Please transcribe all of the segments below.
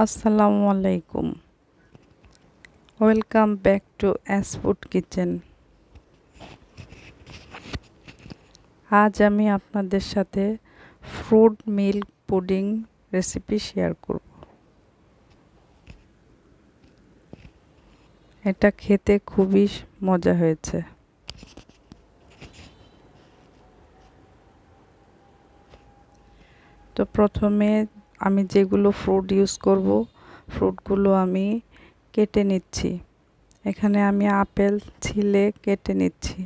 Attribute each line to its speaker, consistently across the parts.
Speaker 1: আসসালামু আলাইকুম। Welcome back to অ্যাসফুড কিচেন আজ আমি আপনাদের সাথে fruit milk pudding recipe share করব। এটা খেতে খুবই মজা হয়েছে। তো প্রথমে আমি যেগুলো ফ্রুট ইউজ করব ফ্রুটগুলো আমি কেটে নিচ্ছি। এখানে আমি আপেল, ছিলে কেটে নিচ্ছি।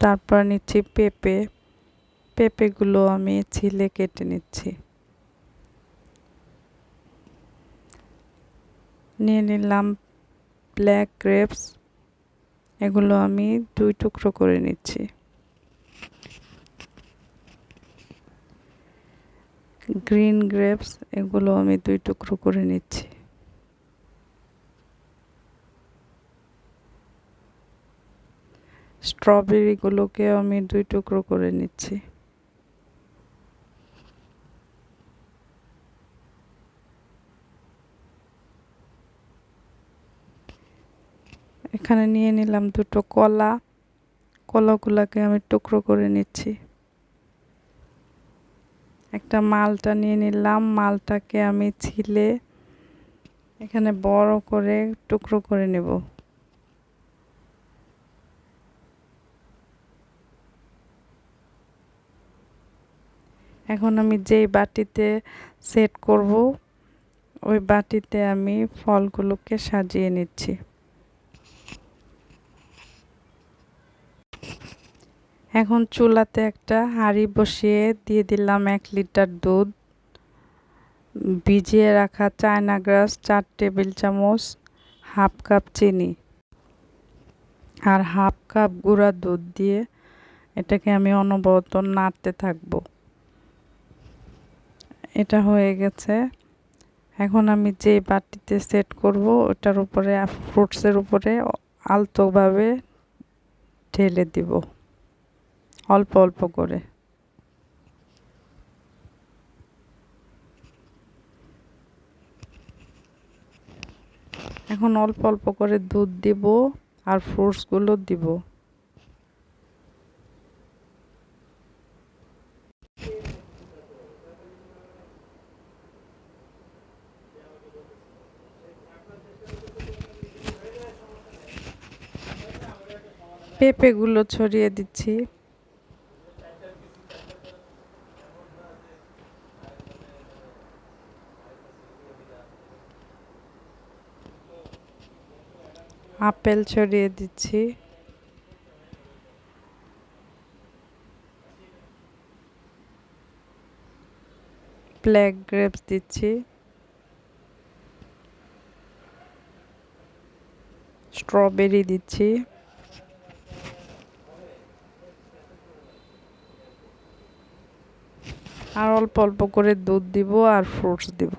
Speaker 1: তারপর নিচ্ছি পেঁপে। পেঁপেগুলো আমি ছিলে কেটে নিচ্ছি। নিয়ে নিলাম ব্ল্যাক গ্রেপস এগুলো আমি দুই টুকরো করে নিচ্ছি। গ্রিন গ্রেপস এগুলো আমি দুই টুকরো করে নিচ্ছি। স্ট্রবেরিগুলোকে আমি দুই টুকরো করে নিচ্ছি। এখানে নিয়ে নিলাম দুটো কলা। কলাগুলোকে আমি টুকরো করে নিচ্ছি। একটা মালটা নিয়ে নিলাম, মালটাকে আমি ছিলে এখানে বড় করে টুকরো করে নেব। এখন আমি যেই বাটিতে সেট করব, ওই বাটিতে আমি ফলগুলোকে সাজিয়ে নিচ্ছি। এখন চুলাতে একটা হাঁড়ি বসিয়ে দিয়ে দিলাম এক লিটার দুধ। ভিজিয়ে রাখা চায়না গ্রাস, চার টেবিল চামচ, হাফ কাপ চিনি আর হাফ কাপ গুঁড়া দুধ দিয়ে এটাকে আমি অনবরত নাড়তে থাকব। এটা হয়ে গেছে। এখন আমি যে বাটিতে সেট করব, ওটার উপরে ফ্রুটসের উপরে আলতোভাবে ঢেলে দিব। অল্প অল্প করে। এখন অল্প অল্প করে দুধ দিব আর ফ্রুটসগুলো দিব। পেঁপেগুলো ছড়িয়ে দিচ্ছি। আপেল ছড়িয়ে দিচ্ছি। ব্ল্যাক গ্রেপস দিচ্ছি। স্ট্রবেরি দিচ্ছি। আর অল্প অল্প করে দুধ দিব আর ফ্রুটস দিব।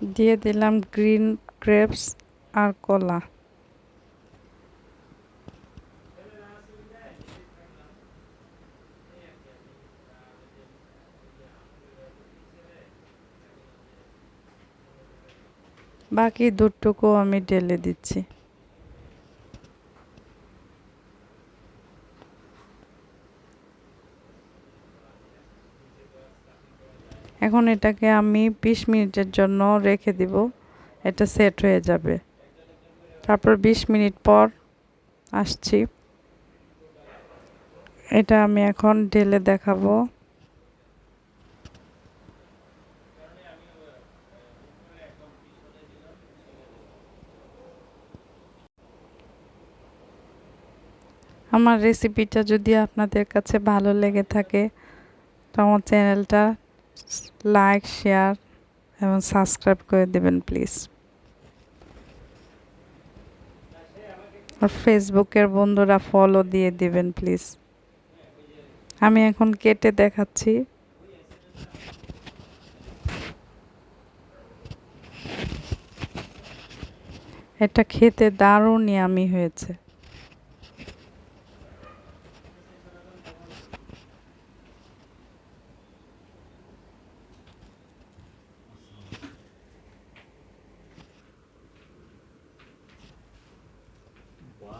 Speaker 1: দিয়ে দিলাম গ্রিন গ্রেপস আর কলা। বাকি দুটুকু আমি ঢেলে দিচ্ছি। এখন এটাকে আমি বিশ মিনিটের জন্য রেখে দিব। এটা সেট হয়ে যাবে। তারপর বিশ মিনিট পর আসছি। এটা আমি এখন ঢেলে দেখাবো। আমার রেসিপিটা যদি আপনাদের কাছে ভালো লেগে থাকে, তো আমার চ্যানেলটা লাইক শেয়ার এবং সাবস্ক্রাইব করে দেবেন প্লিজ আর ফেসবুকের বন্ধুরা ফলো দিয়ে দিবেন প্লিজ আমি এখন কেটে দেখাচ্ছি। এটা খেতে দারুণ ইয়ামি হয়েছে।